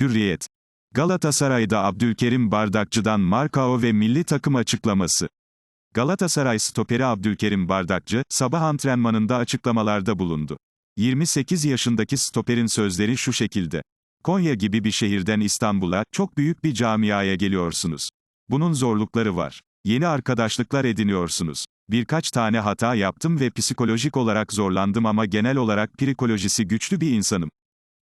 Hürriyet. Galatasaray'da Abdülkerim Bardakçı'dan Markao ve milli takım açıklaması. Galatasaray stoperi Abdülkerim Bardakçı, sabah antrenmanında açıklamalarda bulundu. 28 yaşındaki stoperin sözleri şu şekilde. Konya gibi bir şehirden İstanbul'a, çok büyük bir camiaya geliyorsunuz. Bunun zorlukları var. Yeni arkadaşlıklar ediniyorsunuz. Birkaç tane hata yaptım ve psikolojik olarak zorlandım ama genel olarak psikolojisi güçlü bir insanım.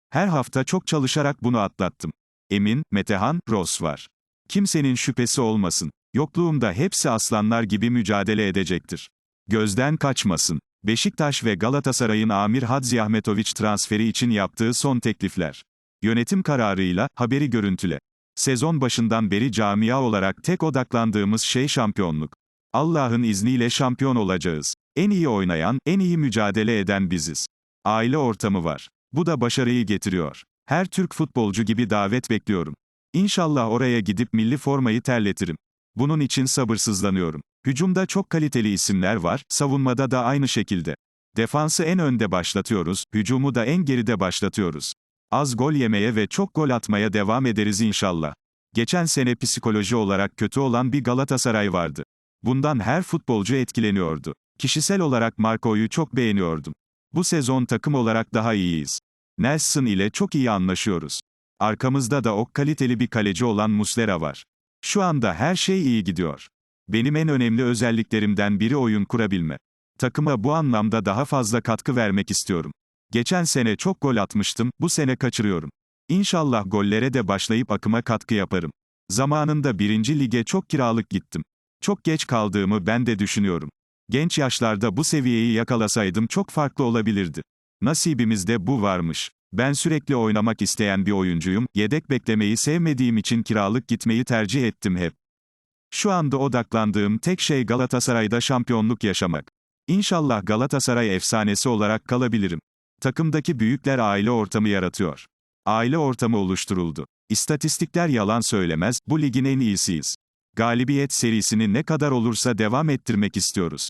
Her hafta çok çalışarak bunu atlattım. Emin, Metehan, Ross var. Kimsenin şüphesi olmasın. Yokluğumda hepsi aslanlar gibi mücadele edecektir. Gözden kaçmasın. Beşiktaş ve Galatasaray'ın Amir Hadzi Ahmetoviç transferi için yaptığı son teklifler. Yönetim kararıyla, haberi görüntüle. Sezon başından beri camia olarak tek odaklandığımız şey şampiyonluk. Allah'ın izniyle şampiyon olacağız. En iyi oynayan, en iyi mücadele eden biziz. Aile ortamı var. Bu da başarıyı getiriyor. Her Türk futbolcu gibi davet bekliyorum. İnşallah oraya gidip milli formayı terletirim. Bunun için sabırsızlanıyorum. Hücumda çok kaliteli isimler var, savunmada da aynı şekilde. Defansı en önde başlatıyoruz, hücumu da en geride başlatıyoruz. Az gol yemeye ve çok gol atmaya devam ederiz inşallah. Geçen sene psikoloji olarak kötü olan bir Galatasaray vardı. Bundan her futbolcu etkileniyordu. Kişisel olarak Marco'yu çok beğeniyordum. Bu sezon takım olarak daha iyiyiz. Nelson ile çok iyi anlaşıyoruz. Arkamızda da o kaliteli bir kaleci olan Muslera var. Şu anda her şey iyi gidiyor. Benim en önemli özelliklerimden biri oyun kurabilme. Takıma bu anlamda daha fazla katkı vermek istiyorum. Geçen sene çok gol atmıştım, bu sene kaçırıyorum. İnşallah gollere de başlayıp akıma katkı yaparım. Zamanında birinci lige çok kiralık gittim. Çok geç kaldığımı ben de düşünüyorum. Genç yaşlarda bu seviyeyi yakalasaydım çok farklı olabilirdi. Nasibimizde bu varmış. Ben sürekli oynamak isteyen bir oyuncuyum, yedek beklemeyi sevmediğim için kiralık gitmeyi tercih ettim hep. Şu anda odaklandığım tek şey Galatasaray'da şampiyonluk yaşamak. İnşallah Galatasaray efsanesi olarak kalabilirim. Takımdaki büyükler aile ortamı yaratıyor. Aile ortamı oluşturuldu. İstatistikler yalan söylemez, bu ligin en iyisiyiz. Galibiyet serisini ne kadar olursa devam ettirmek istiyoruz.